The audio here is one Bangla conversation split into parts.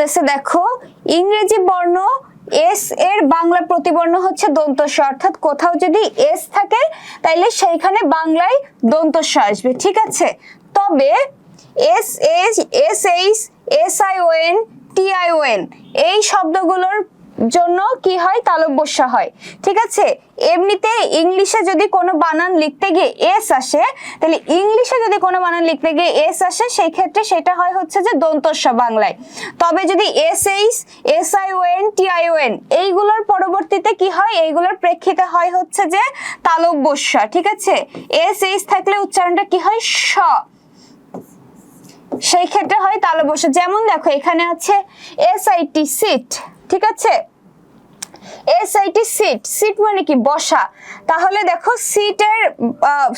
বলতেছে, দেখো, ইংরেজি বর্ণ এস এর বাংলা প্রতিবর্ণ হচ্ছে দন্তস্ব। অর্থাৎ কোথাও যদি এস থাকে, তাইলে সেইখানে বাংলায় দন্তস্ব আসবে, ঠিক আছে? তবে S S S H S I O N T I O N এই শব্দগুলোর জন্য কি হয়? তালব্যস্য হয়। ঠিক আছে? এমনিতে ইংলিশে যদি কোনো বানান লিখতে গিয়ে এস আসে, তাহলে ইংলিশে যদি কোনো বানান লিখতে গিয়ে এস আসে, সেই ক্ষেত্রে সেটা হয় হচ্ছে যে দন্তস্ব বাংলায়। তবে যদি S H S I O N, T I O N, এইগুলোর পরবর্তীতে কি হয়? এইগুলোর প্রেক্ষিতে হয় হচ্ছে যে তালব্যস্য। ঠিক আছে? এস এইচ থাকলে উচ্চারণটা কি হয়? স সেই ক্ষেত্রে হয় তালব্যস্য যেমন দেখো এখানে আছে এস আই টি সিট ঠিক আছে? S I T sit sit মানে কি? বসা। তাহলে দেখো সিটের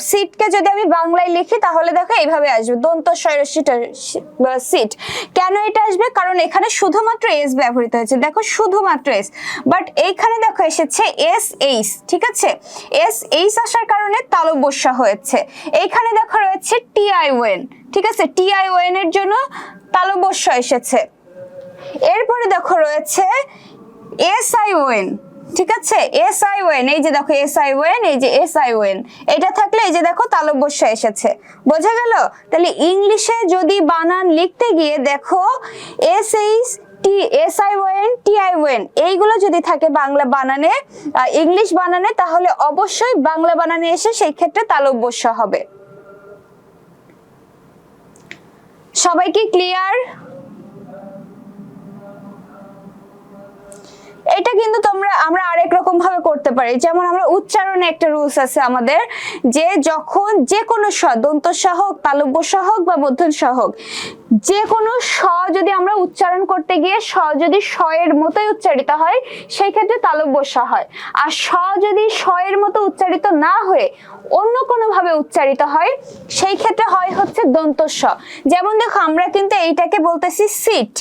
সিটকে যদি আমি বাংলায় লিখি, তাহলে দেখো এইভাবে আসবে, দন্ত সিট কেন এটা আসবে? কারণ এখানে শুধুমাত্র এস ব্যবহৃত হয়েছে। দেখো শুধুমাত্র এস বাট এইখানে দেখো এসেছে এস এইচ ঠিক আছে? এস এইচ আসার কারণে তালব্যস্যা হয়েছে। এইখানে দেখো রয়েছে টি আই ওয়েন ঠিক আছে? টি আই ওয়েন এর জন্য তালব্যস্য এসেছে। এরপরে দেখো রয়েছে এস আই ওয়েন ঠিক আছে? এস আই ওয়েন এই যে দেখো এস আই ওয়েন এই যে এস আই ওয়েন এটা থাকলে এই যে দেখো তালব্যস্য এসেছে। বোঝা গেল? তাহলে ইংলিশে যদি বানান লিখতে গিয়ে দেখো S H T S I O N T I O N এইগুলো যদি থাকে বাংলা বানানে ইংলিশ বানানে, তাহলে অবশ্যই বাংলা বানানে এসে সেই ক্ষেত্রে তালব্যস্য হবে। সবাই কি ক্লিয়ার এটা কিন্তু তোমরা, আমরা আরেক রকম ভাবে করতে পারি। যেমন আমরা উচ্চারণে একটা রুলস আছে আমাদের, যে যখন যে কোনো স, দন্ত হোক, তালব্য হোক বা মধ্যম হোক, যে কোনো স যদি আমরা উচ্চারণ করতে গিয়ে স যদি স এর মতোই উচ্চারিত হয়, সেই ক্ষেত্রে তালব্য স হয়। আর স যদি স এর মতো উচ্চারিত না হয়ে অন্য কোনো ভাবে উচ্চারিত হয়, সেই ক্ষেত্রে হয় হচ্ছে দন্ত স। যেমন দেখো, আমরা কিন্তু এইটাকে বলতেছি সিট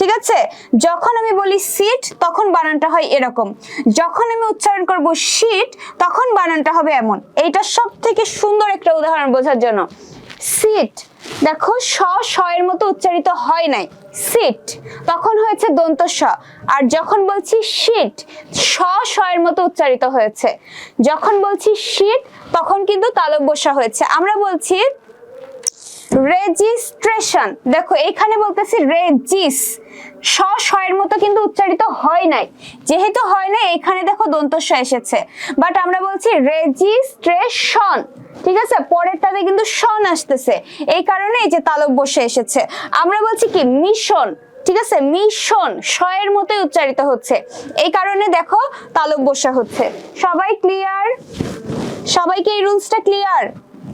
ঠিক আছে? যখন আমি বলি সিট তখন বানানটা হয় এরকম। যখন আমি উচ্চারণ করব শীট তখন বানানটা হবে এমন। এইটা সব থেকে সুন্দর একটা উদাহরণ বোঝার জন্য। সিট দেখো স স এর মতো উচ্চারিত হয় নাই। সিট তখন হয়েছে দন্ত স। আর যখন বলছি শীট স স এর মতো উচ্চারিত হয়েছে। যখন বলছি শীট তখন কিন্তু তালব্যসা হয়েছে। আমরা বলছি রেজিস্ট্রেশন দেখো এখানে বলতেছি রেজিস স স এর মতো কিন্তু উচ্চারিত হয় নাই। যেহেতু হয় নাই, এখানে দেখো দন্তস্ব এসেছে। বাট আমরা বলছি রেজিস্ট্রেশন ঠিক আছে? পরেরটাতে কিন্তু সন আসতেছে। এই কারণে এই যে বসে এসেছে। আমরা বলছি কি মিশন ঠিক আছে? মিশন এর মতোই উচ্চারিত হচ্ছে। এই কারণে দেখো তালব বসা হচ্ছে। সবাই ক্লিয়ার সবাইকে এই রুলসটা ক্লিয়ার